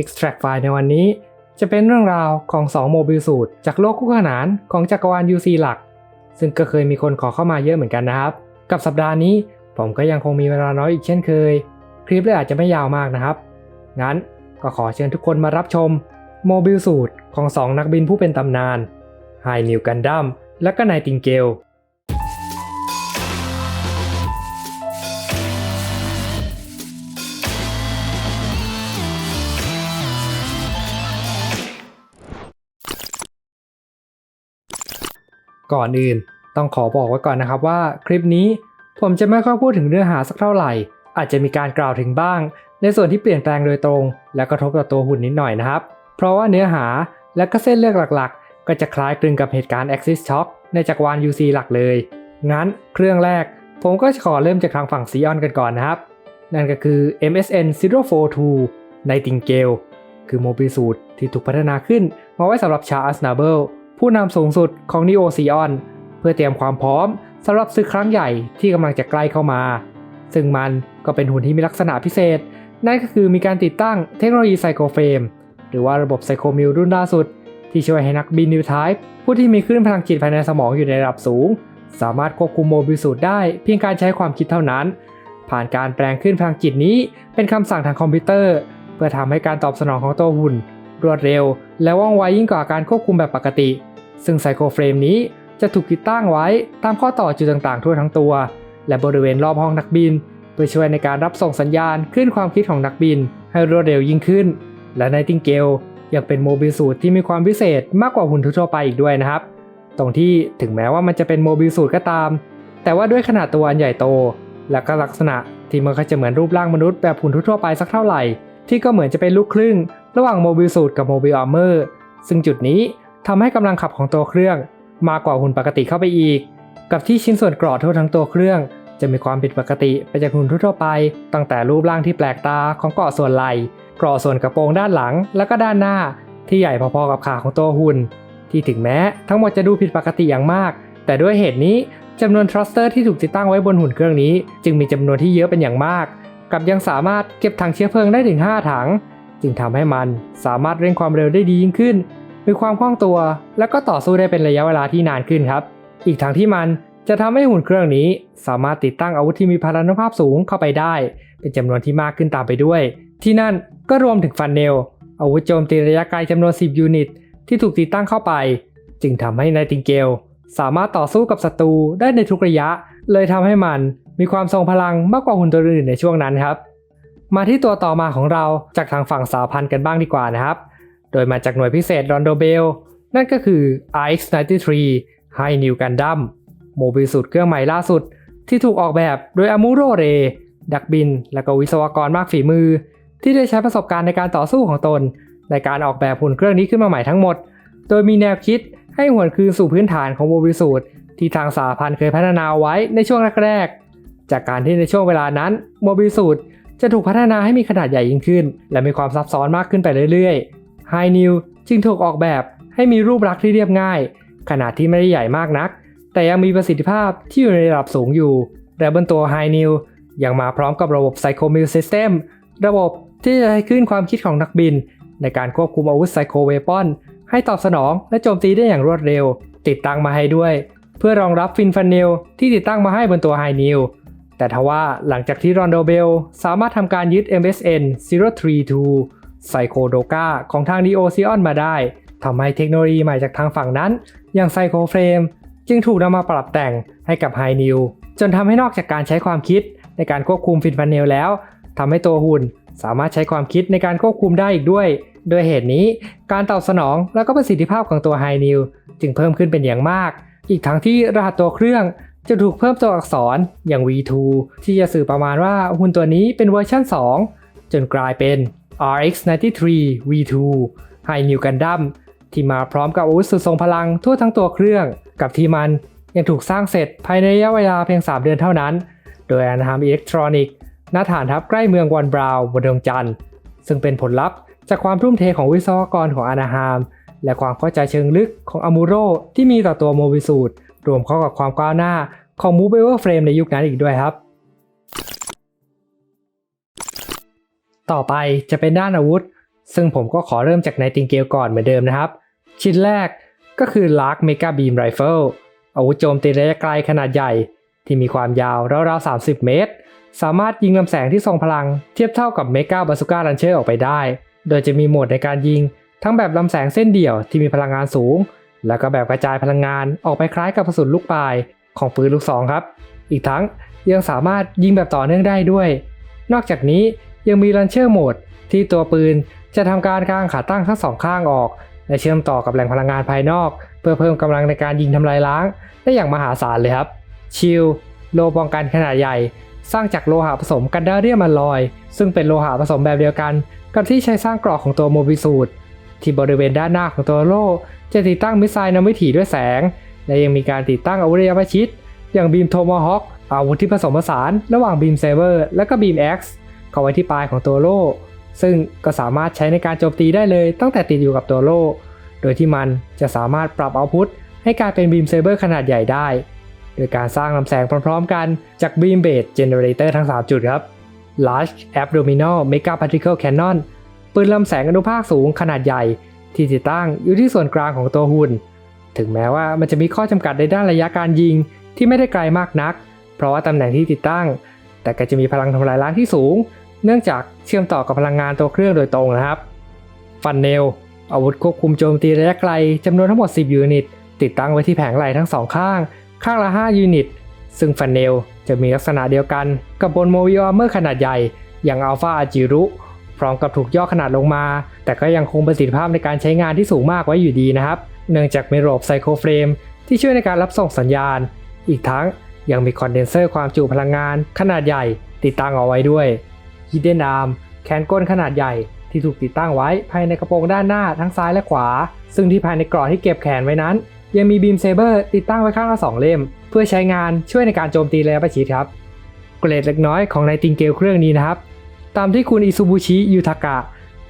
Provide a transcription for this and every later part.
Extract File ในวันนี้ จะเป็นเรื่องราวของ 2 โมบิลสูตร จากโลกคู่ขนานของจักรวาล UC หลัก ซึ่งก็เคยมีคนขอเข้ามาเยอะเหมือนกันนะครับ กับสัปดาห์นี้ผมก็ยังคงมีเวลาน้อยอีกเช่นเคย คลิปเลยอาจจะไม่ยาวมากนะครับ งั้นก็ขอเชิญทุกคนมารับชมโมบิลสูตรของ 2 นักบินผู้เป็นตำนานไฮนิวกันดัมและก็นายติงเกล ก่อนอื่น ต้องขอบอกไว้ก่อนนะครับว่าคลิปนี้ผมจะไม่ค่อยพูดถึงเนื้อหาสักเท่าไหร่ อาจจะมีการกล่าวถึงบ้าง ในส่วนที่เปลี่ยนแปลงโดยตรง และกระทบต่อตัวหุ่นนิดหน่อยนะครับ เพราะว่าเนื้อหาและก็เส้นเรื่องหลักๆ ก็จะคล้ายคลึงกับเหตุการณ์ Axis Shock ในจักรวาล UC หลักเลย งั้นเครื่องแรก ผมก็จะขอเริ่มจากทางฝั่งซีออนกันก่อนนะครับ นั่นก็คือ MSN 042 Nightingale คือโมบิลสูตรที่ถูกพัฒนาขึ้นมาไว้สำหรับชาอัสนาเบิล ผู้นำสูงสุดของ Neo Zeon เพื่อเตรียมความพร้อมสำหรับศึกครั้งใหญ่ที่กำลังจะใกล้เข้ามา ซึ่งมันก็เป็นหุ่นที่มีลักษณะพิเศษ นั่นก็คือมีการติดตั้งเทคโนโลยีไซโคเฟรมหรือว่าระบบไซโคมิลรุ่นล่าสุด ที่ช่วยให้นักบินนิวไทป์ผู้ที่มีคลื่นพลังจิตภายในสมองอยู่ในระดับสูง สามารถควบคุมโมบิลสูตรได้ เพียงการใช้ความคิดเท่านั้น ผ่านการแปลงคลื่นพลังจิตนี้ เป็นคำสั่งทางคอมพิวเตอร์ เพื่อทำให้การตอบสนองของตัวหุ่น รวดเร็ว และว่องไวยิ่งกว่าการควบคุมแบบปกติ ซึ่งไซโคเฟรมนี้จะถูกติดตั้งไว้ตามข้อต่อจุดต่างๆ ทั่วทั้งตัว และบริเวณรอบห้องนักบิน เพื่อช่วยในการรับส่งสัญญาณขึ้นความคิดของนักบิน ให้รวดเร็วยิ่งขึ้น และในติงเกลยังเป็นโมบิลสูตรที่มีความพิเศษมากกว่าหุ่นทั่วไปอีกด้วยนะครับ ตรงที่ถึงแม้ว่ามันจะเป็นโมบิลสูตรก็ตาม แต่ว่าด้วยขนาดตัวอันใหญ่โต และก็ลักษณะที่มันก็จะเหมือนรูปร่างมนุษย์แบบหุ่นทั่วไปสักเท่าไหร่ ที่ก็เหมือนจะเป็นลูกครึ่ง ระหว่างโมบิลสูตรกับโมบิลอาร์เมอร์ซึ่งจุดนี้ ทำให้กำลังขับของตัวเครื่องมากกว่าหุ่นปกติเข้าไปอีก กับที่ชิ้นส่วนกรอทั่วทั้งตัวเครื่อง จะมีความผิดปกติไปจากหุ่นทั่วไป ตั้งแต่รูปร่างที่แปลกตาของเกราะส่วนไหล่เกราะส่วนกระโปรงด้านหลัง และก็ด้านหน้า ที่ใหญ่พอๆกับขาของตัวหุ่น ที่ถึงแม้ทั้งหมดจะดูผิดปกติอย่างมาก แต่ด้วยเหตุนี้จำนวนทรัสเตอร์ที่ถูกติดตั้งไว้บนหุ่นเครื่องนี้ จึงมีจำนวนที่เยอะเป็นอย่างมาก กับยังสามารถเก็บถังเชื้อเพลิงได้ถึง 5 ถัง จึงทำให้มันสามารถเร่งความเร็วได้ดียิ่งขึ้น มีความคล่องตัว และก็ต่อสู้ได้เป็นระยะเวลาที่นานขึ้นครับ อีกทั้งที่มันจะทำให้หุ่นเครื่องนี้ สามารถติดตั้งอาวุธที่มีพลานุภาพสูงเข้าไปได้ เป็นจำนวนที่มากขึ้นตามไปด้วย ที่นั่นก็รวมถึงฟันเนลอาวุธโจมตีระยะไกลจำนวน 10 ยูนิต ที่ถูกติดตั้งเข้าไป จึงทำให้ไนติงเกลสามารถต่อสู้กับศัตรูได้ในทุกระยะ เลยทำให้มันมีความทรงพลังมากกว่าหุ่นตัวอื่นในช่วงนั้นครับ มาที่ตัวต่อมาของเราจากทางฝั่งสาวพันธ์กันบ้างดีกว่านะครับ โดยมาจากหน่วยพิเศษรอนโดเบล นั่นก็คือ RX-93 High New Gundam โมบิลสูตรเครื่องใหม่ล่าสุด ที่ถูกออกแบบโดยอามูโรเรดักบิน และก็วิศวกรมากฝีมือ ที่ได้ใช้ประสบการณ์ในการต่อสู้ของตน ในการออกแบบหุ่นเครื่องนี้ขึ้นมาใหม่ทั้งหมด โดยมีแนวคิดให้หวนคืนสู่พื้นฐานของโมบิลสูตรที่ทางสาพันธ์เคยพัฒนาไว้ในช่วงแรกๆ จากการที่ในช่วงเวลานั้นโมบิลสูตรจะถูกพัฒนาให้มีขนาดใหญ่ยิ่งขึ้น และมีความซับซ้อนมากขึ้นไปเรื่อย ๆ High New จึงถูกออกแบบให้มีรูปลักษณ์ที่เรียบง่าย ขนาดที่ไม่ได้ใหญ่มากนัก แต่ยังมีประสิทธิภาพที่อยู่ในระดับสูงอยู่ และบนตัว High New ยังมาพร้อมกับระบบ Psycho m i l System ระบบที่จะให้ขึ้นความคิดของนักบิน ในการควบคุมอาวุธไซโคเวปอนให้ตอบสนองและโจมตีได้อย่างรวดเร็ว ติดตั้งมาให้ด้วย เพื่อรองรับฟินฟันเนลที่ติดตั้งมาให้บนตัวไฮนิวแต่ทว่าหลังจากที่รอนโดเบลสามารถทำการยึด MSN 032 ไซโคโดกาของทาง Neo Zeon มาได้ทำให้เทคโนโลยีใหม่จากทางฝั่งนั้น อย่างไซโคเฟรมจึงถูกนำมาปรับแต่งให้กับไฮนิวจนทำให้นอกจากการใช้ความคิดในการควบคุมฟินฟันเนลแล้วทำให้ตัวหุ่นสามารถใช้ความคิดในการควบคุมได้อีกด้วย โดยเหตุนี้การตอบสนองและก็ประสิทธิภาพของตัว High New จึงเพิ่มขึ้นเป็นอย่างมาก อีกทั้งที่รหัสตัวเครื่องจะถูกเพิ่มตัวอักษรอย่าง V2 ที่จะสื่อประมาณว่าหุ่นตัวนี้เป็นเวอร์ชัน2 จนกลายเป็น RX93 V2 High New Gundam ที่มาพร้อมกับอาวุธสุดทรงพลังทั่วทั้งตัวเครื่อง กับที่มันยังถูกสร้างเสร็จภายในระยะเวลาเพียง 3 เดือนเท่านั้น โดยอนาฮามอิเล็กทรอนิกส์ณฐานทัพใกล้เมืองวันบราวน์บนดวงจันทร์ ซึ่งเป็นผลลัพธ์จากความทุ่มเทของวิศวกรของอนาฮาม และความเข้าใจเชิงลึกของอามูโรที่มีต่อตัวโมบิสูตรรวมเข้ากับความก้าวหน้าของมูเบเวอร์เฟรมในยุคนั้นอีกด้วยครับ ต่อไปจะเป็นด้านอาวุธ ซึ่งผมก็ขอเริ่มจากไนติงเกลก่อนเหมือนเดิมนะครับ ชิ้นแรกก็คือ Lark Mega Beam Rifle อาวุธโจมตีระยะไกลขนาดใหญ่ ที่มีความยาวราวๆ 30 เมตร สามารถยิงลำแสงที่ทรงพลังเทียบเท่ากับ Mega Bazooka Launcher ออกไปได้ โดยจะมีโหมดในการยิง ทั้งแบบลำแสงเส้นเดี่ยวที่มีพลังงานสูง แล้วก็แบบกระจายพลังงานออกไปคล้ายกับกระสุนลูกปลายของปืนลูกซองครับ อีกทั้งยังสามารถยิงแบบต่อเนื่องได้ด้วย นอกจากนี้ ยังมีลันเชอร์โหมด ที่ตัวปืนจะทำการกางขาตั้งทั้งสองข้างออก และเชื่อมต่อกับแหล่งพลังงานภายนอก เพื่อเพิ่มกำลังในการยิงทำลายล้าง ได้อย่างมหาศาลเลยครับ ชิลโลป้องกันขนาดใหญ่ สร้างจากโลหะผสมกันดาเรียมอลลอย ซึ่งเป็นโลหะผสมแบบเดียวกัน กับที่ใช้สร้างกรอกของตัวโมบิสูตที่บริเวณด้านหน้าของตัวโล่จะติดตั้งมิสไซล์นำวิถีด้วยแสง และยังมีการติดตั้งอาวุธระยะประชิดอย่างบีมโทม a ฮอคอาวุธที่ผสมผสาน ระหว่างบีมเซเบอร์และก็บีม X เข้าไว้ที่ปลายของตัวโล่ ซึ่งก็สามารถใช้ในการโจมตีได้เลยตั้งแต่ติดอยู่กับตัวโล่ โดยที่มันจะสามารถปรับเอาพุทให้กลายเป็นบีมเซเบอร์ขนาดใหญ่ได้ โดยการสร้างลำแสงพร้อมๆกันจากบีมเบสเจเนเรเตอร์ทั้ง 3 จุดครับ Large Abdominal Mega Particle Cannon ปืนลำแสงอนุภาคสูงขนาดใหญ่ ที่ติดตั้งอยู่ที่ส่วนกลางของตัวหุ่น ถึงแม้ว่ามันจะมีข้อจำกัดในด้านระยะการยิงที่ไม่ได้ไกลมากนัก เพราะว่าตำแหน่งที่ติดตั้ง แต่ก็จะมีพลังทำลายล้างที่สูง เนื่องจากเชื่อมต่อกับพลังงานตัวเครื่องโดยตรงนะครับ ฟันเนลอาวุธควบคุมโจมตีระยะไกลจำนวนทั้งหมด 10 ยูนิต ติดตั้งไว้ที่แผงไหล่ทั้งสองข้าง ข้างละ 5 ยูนิต ซึ่งฟันเนลจะมีลักษณะเดียวกันกับบนโมวิออเมอร์ขนาดใหญ่ อย่างอัลฟาอาจิรุพร้อมกับถูกย่อขนาดลงมา แต่ก็ยังคงประสิทธิภาพในการใช้งานที่สูงมากไว้อยู่ดีนะครับ เนื่องจากมีระบบไซโครเฟรมที่ช่วยในการรับส่งสัญญาณ อีกทั้งยังมีคอนเดนเซอร์ความจุพลังงานขนาดใหญ่ ติดตั้งเอาไว้ด้วย Hidden Arm แขนกลขนาดใหญ่ที่ถูกติดตั้งไว้ภายในกระโปรงด้านหน้าทั้งซ้ายและขวา ซึ่งที่ภายในกรอบที่เก็บแขนไว้นั้น ยังมีบีมเซเบอร์ติดตั้งไว้ข้างละสองเล่ม เพื่อใช้งานช่วยในการโจมตีระยะประชิดครับ เกรดเล็กน้อยของไนติงเกลเครื่องนี้นะครับ ตามที่คุณอิซูบุชิยูทากะ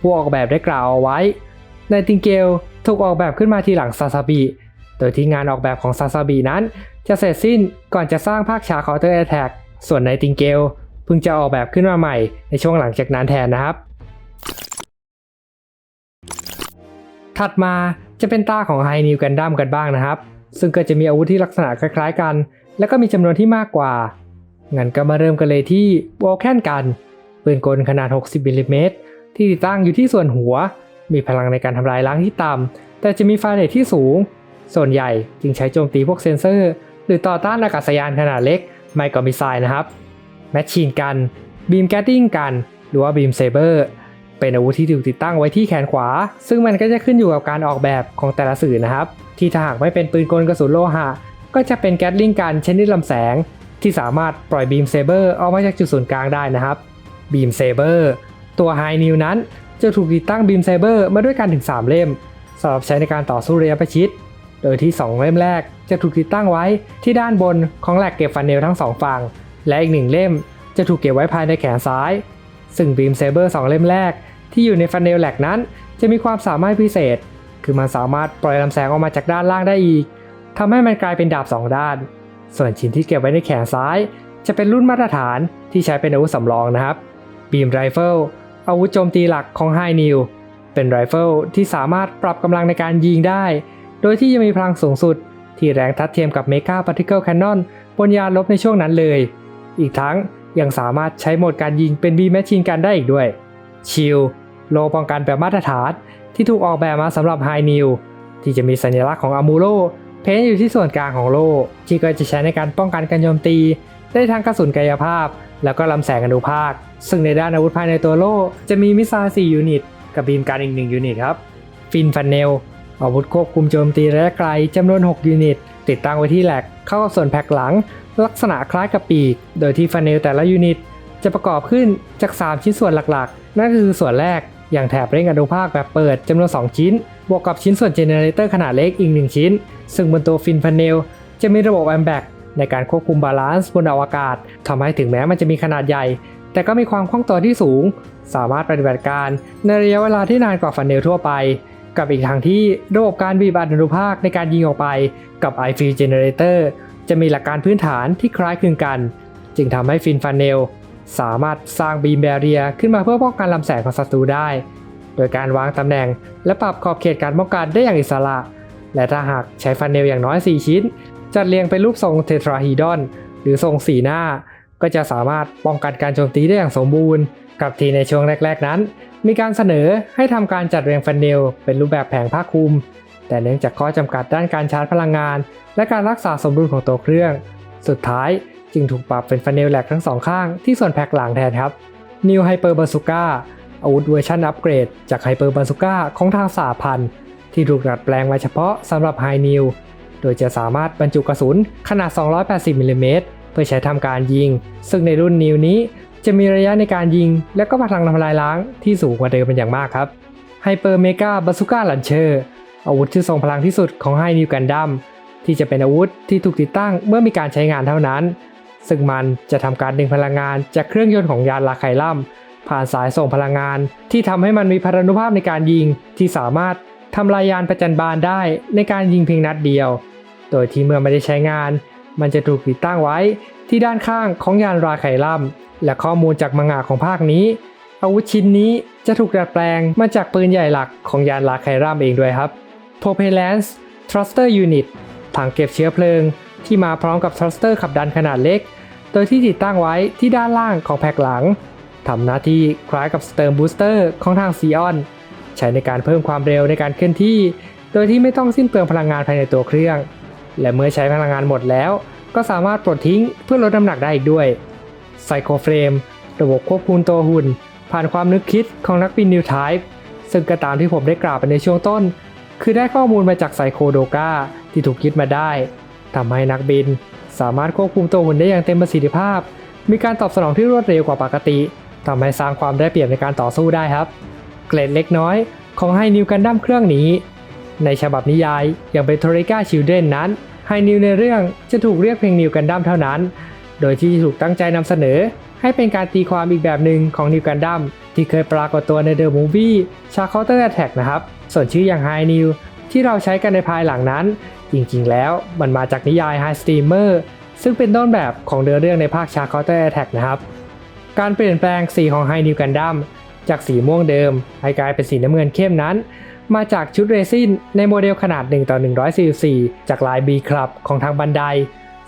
ผู้ออกแบบได้กล่าวเอาไว้ไนติงเกลถูกออกแบบขึ้นมาทีหลังซาซาบิโดยที่งานออกแบบของซาซาบินั้น จะเสร็จสิ้นก่อนจะสร้างภาคชาคอเตอร์แอทแทกส่วนไนติงเกล พิ่งจะออกแบบขึ้นมาใหม่ในช่วงหลังจากนั้นแทนนะครับ ถัดมาจะเป็นตาของไฮนิวกันดั้มกันบ้างนะครับ ซึ่งก็จะมีอาวุธที่ลักษณะคล้ายๆกัน และก็มีจำนวนที่มากกว่างั้นก็มาเริ่มกันเลยที่วอลแคนกันปืนกลขนาด 60มิลลิเมตรที่ติดตั้งอยู่ที่ส่วนหัว มีพลังในการทำลายล้างที่ต่ำแต่จะมีไฟเรทที่สูง ส่วนใหญ่จึงใช้โจมตีพวกเซนเซอร์ หรือต่อต้านอากาศยานขนาดเล็ก ไม่ก็มิไซล์นะครับ แมชชีนกันบีมแกตติ้งกัน หรือว่าบีมเซเบอร์เป็นอาวุธที่ถูกติดตั้งไว้ที่แขนขวา ซึ่งมันก็จะขึ้นอยู่กับการออกแบบของแต่ละสื่อนะครับ ที่ถ้าหากไม่เป็นปืนกลกระสุนโลหะ ก็จะเป็นแกตลิงกันชนิดลำแสง ที่สามารถปล่อยบีมเซเบอร์ออกมาจากจุดศูนย์กลางได้นะครับบีมเซเบอร์ตัวไฮนิวนั้นจะถูกติดตั้งบีมเซเบอร์มาด้วยกันถึง 3 เล่มสำหรับใช้ในการต่อสู้ระยะประชิด โดยที่ 2 เล่มแรกจะถูกติดตั้งไว้ที่ด้านบนของแหลกเก็บฟันเนลทั้งสองฝั่ง และอีกหนึ่งเล่มจะถูกเก็บไว้ภายในแขนซ้าย ซึ่งบีมเซเบอร์สองเล่มแรก ที่อยู่ในฟันเนลแหลกนั้น จะมีความสามารถพิเศษ คือมันสามารถปล่อยลำแสงออกมาจากด้านล่างได้อีกทำให้มันกลายเป็นดาบสองด้าน ส่วนชิ้นที่เก็บไว้ในแขนซ้าย จะเป็นรุ่นมาตรฐานที่ใช้เป็นอาวุธสำรองนะครับบีมไรเฟิลอาวุธโจมตีหลักของไฮนิวเป็นไรเฟิลที่สามารถปรับกำลังในการยิงได้ โดยที่ยังมีพลังสูงสุด ที่แรงทัดเทียมกับเมกาพาร์ติเคิลแคนนอนบนยานลบในช่วงนั้นเลย อีกทั้งยังสามารถใช้โหมดการยิงเป็นบีแมชชีนกันได้อีกด้วย ชิลโลป้องกันแบบมาตรฐานที่ถูกออกแบบมาสำหรับไฮนิวที่จะมีสัญลักษณ์ของอามูโลเพ้นท์อยู่ที่ส่วนกลางของโล่ที่ก็จะใช้ในการป้องกันการโจมตี ได้ทั้งกระสุนกายภาพ แล้วก็ลำแสงอนุภาค ซึ่งในด้านอาวุธภายในตัวโล่จะมีมิสไซล์4ยูนิต กับบีมการอีก1ยูนิตครับ ฟินฟันเนลอาวุธควบคุมโจมตีระยะไกลจำนวน 6 ยูนิต ติดตั้งไว้ที่แหลกเข้ากับส่วนแพ็กหลัง ลักษณะคล้ายกับปีก โดยที่ฟันเนลแต่ละยูนิต จะประกอบขึ้นจาก 3 ชิ้นส่วนหลักๆ นั่นคือส่วนแรกอย่างแถบเร่งอนุภาคแบบเปิดจำนวน 2 ชิ้น บวกกับชิ้นส่วนเจเนเรเตอร์ขนาดเล็กอีก 1 ชิ้น ซึ่งบนตัวฟินฟันเนลจะมีระบบแอมแบกในการควบคุมบาลานซ์บนอวกาศทำให้ถึงแม้มันจะมีขนาดใหญ่ แต่ก็มีความคล่องตัวที่สูง สามารถปฏิบัติการในระยะเวลาที่นานกว่าฟันเนลทั่วไป กับอีกทางที่ระบบการบีบอัดอนุภาคในการยิงออกไปกับ i f i e l Generator จะมีหลักการพื้นฐานที่คล้ายคลึงกัน จึงทำให้ฟินฟันเนลสามารถสร้างบีมแบเรียขึ้นมาเพื่อป้องกันลำแสงของศัตรูได้ โดยการวางตำแหน่ง และปรับขอบเขตการป้องกันได้อย่างอิสระ และถ้าหากใช้ฟันเนลอย่างน้อย 4 ชิ้น จัดเรียงเป็นรูปทรงเทตราฮีดอน หรือทรงสีหน้า ก็จะสามารถป้องกันการโจมตีได้อย่างสมบูรณ์ กับทีในช่วงแรก ๆ นั้น มีการเสนอให้ทำการจัดเรียงฟันเนลเป็นรูปแบบแผงผ้าคลุม แต่เนื่องจากข้อจำกัดด้านการชาร์จพลังงาน และการรักษาสมดุลของตัวเครื่อง สุดท้ายจึงถูกปรับเป็นฟันเนลแหลกทั้งสองข้างที่ส่วนแพ็กหลังแทนครับ New Hyper Bazooka อาวุธเวอร์ชันอัปเกรดจาก Hyper Bazooka ของทางสาพันธ์ที่ถูกดัดแปลงมาเฉพาะสำหรับ High New โดยจะสามารถบรรจุกระสุนขนาด 280มิลลิเมตร เพื่อใช้ทำการยิง ซึ่งในรุ่น New นี้จะมีระยะในการยิง และก็พลังทำลายล้างที่สูงกว่าเดิมเป็นอย่างมากครับ Hyper Mega Bazooka Launcher อาวุธที่ทรงพลังที่สุดของ High New Gundam ที่จะเป็นอาวุธที่ถูกติดตั้งเมื่อมีการใช้งานเท่านั้น ซึ่งมันจะทำการดึงพลังงานจากเครื่องยนต์ของยานลาไคลัมผ่านสายส่งพลังงาน ที่ทำให้มันมีพลานุภาพในการยิงที่สามารถทำลายยานประจันบานได้ในการยิงเพียงนัดเดียว โดยที่เมื่อไม่ได้ใช้งาน มันจะถูกติดตั้งไว้ที่ด้านข้างของยานราไคลัมและข้อมูลจากมังงะของภาคนี้ อาวุธชิ้นนี้จะถูกดัดแปลงมาจากปืนใหญ่หลักของยานลาไคลัมเองด้วยครับ Propellants Thruster Unit ถังเก็บเชื้อเพลิง ที่มาพร้อมกับทรัสเตอร์ขับดันขนาดเล็ก โดยที่ติดตั้งไว้ที่ด้านล่างของแผกหลังทำหน้าที่คล้ายกับสเติร์มบูสเตอร์ของทางซีออนใช้ในการเพิ่มความเร็วในการเคลื่อนที่ โดยที่ไม่ต้องสิ้นเปลืองพลังงานภายในตัวเครื่อง และเมื่อใช้พลังงานหมดแล้ว ก็สามารถปลดทิ้งเพื่อลดน้ำหนักได้อีกด้วยไซโคเฟรมระบบควบคุมตัวหุ่น ผ่านความนึกคิดของนักบินนิวไทป์ซึ่งก็ตามที่ผมได้กล่าวไปในช่วงต้น คือได้ข้อมูลมาจากไซโคโดกาที่ถูกคิดมาได้ทำให้นักบิน สามารถควบคุมตัวหุ่นได้อย่างเต็มประสิทธิภาพ มีการตอบสนองที่รวดเร็วกว่าปกติทำให้สร้างความได้เปรียบในการต่อสู้ได้ครับ เกรดเล็กน้อย ของไฮนิวกันดั้มเครื่องนี้ ในฉบับนิยายอย่างเป็นโทริก้าชิลเดนนั้น ไฮนิวในเรื่องจะถูกเรียกเพียงนิวกันดั้มเท่านั้น โดยที่ถูกตั้งใจนำเสนอ ให้เป็นการตีความอีกแบบหนึ่งของนิวกันดั้มที่เคยปรากฏตัวในเดอะมูฟวี่ชาร์คเตอร์แอท็กนะครับ ส่วนชื่ออย่างไฮนิวที่เราใช้กันในภายหลังนั้น จริงๆ แล้วมันมาจากนิยาย High Steamer ซึ่งเป็นต้นแบบของเนื้อเรื่องในภาคชาร์คเตอร์แอท็กนะครับ การเปลี่ยนแปลงสีของไฮนิวกันดั้ม จากสีม่วงเดิมให้กลายเป็นสีน้ำเงินเข้มนั้น มาจากชุดเรซินในโมเดลขนาด1ต่อ144 จากลาย B Club ของทางบันได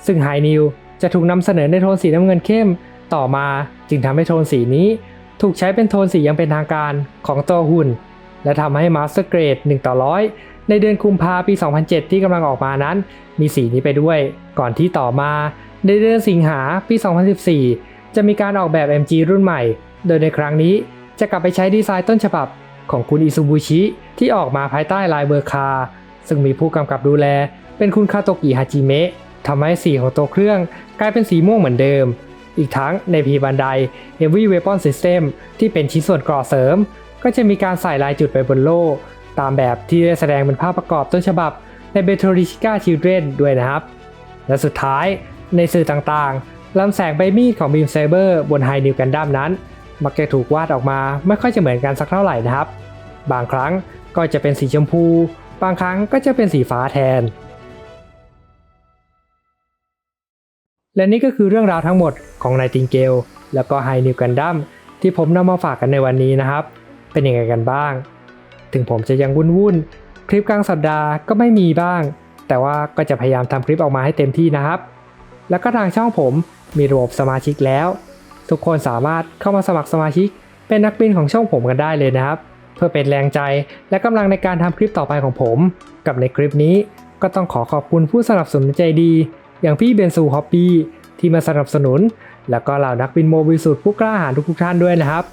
ซึ่งไฮนิวจะถูกนำเสนอในโทนสีน้ำเงินเข้ม ต่อมาจึงทำให้โทนสีนี้ ถูกใช้เป็นโทนสีอยังเป็นทางการของตัวหุ่น และทำให้ Master Grade 1ต่อ100ในเดือนกุมภาพันธ์ปี 2007 ที่กำลังออกมานั้น มีสีนี้ไปด้วย ก่อนที่ต่อมาในเดือนสิงหาปี 2014 จะมีการออกแบบ MG รุ่นใหม่ โดยในครั้งนี้ จะกลับไปใช้ดีไซน์ต้นฉบับของคุณอิซูบุชิที่ออกมาภายใต้ลายเบอร์คา ซึ่งมีผู้กำกับดูแล เป็นคุณคาโตกิฮาจิเมะทำให้สีของตัวเครื่องกลายเป็นสีม่วงเหมือนเดิม อีกทั้งในพีบันได Heavy Weapon System ที่เป็นชิ้นส่วนกรอเสริม ก็จะมีการใส่ลายจุดไปบนโล่ตามแบบที่ได้แสดงเป็นภาพประกอบต้นฉบับในเบโทริชิก้าชิลเดรนด้วยนะครับ และสุดท้ายในสื่อต่างๆลำแสงใบมีดของบีมไซเบอร์บนไฮนิวกันดั้มนั้น มักจะถูกวาดออกมาไม่ค่อยจะเหมือนกันสักเท่าไหร่นะครับ บางครั้งก็จะเป็นสีชมพู บางครั้งก็จะเป็นสีฟ้าแทน และนี่ก็คือเรื่องราวทั้งหมดของไนติงเกลแล้วก็ไฮนิวกันดั้มที่ผมนำมาฝากกันในวันนี้นะครับ เป็นยังไงกันบ้าง ถึงผมจะยังวุ่นวุ่นๆคลิปกลางสัปดาห์ก็ไม่มีบ้าง แต่ว่าก็จะพยายามทำคลิปออกมาให้เต็มที่นะครับ แล้วก็ทางช่องผมมีระบบสมาชิกแล้ว ทุกคนสามารถเข้ามาสมัครสมาชิก เป็นนักบินของช่องผมกันได้เลยนะครับ เพื่อเป็นแรงใจและกำลังในการทำคลิปต่อไปของผม กับในคลิปนี้ ก็ต้องขอขอบคุณผู้สนับสนุนใจดี อย่างพี่เบนซูฮอปปี้ที่มาสนับสนุน แล้วก็เหล่านักบินโมบิลสุดผู้กล้าหาญทุกท่านด้วยนะครับ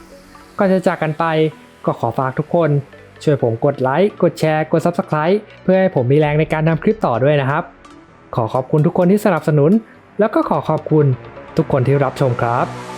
ก่อนจะจากกันไปก็ขอฝากทุกคน ช่วยผมกดไลค์กดแชร์กด Subscribe เพื่อให้ผมมีแรงในการทำคลิปต่อด้วยนะครับ ขอขอบคุณทุกคนที่สนับสนุน แล้วก็ขอขอบคุณทุกคนที่รับชมครับ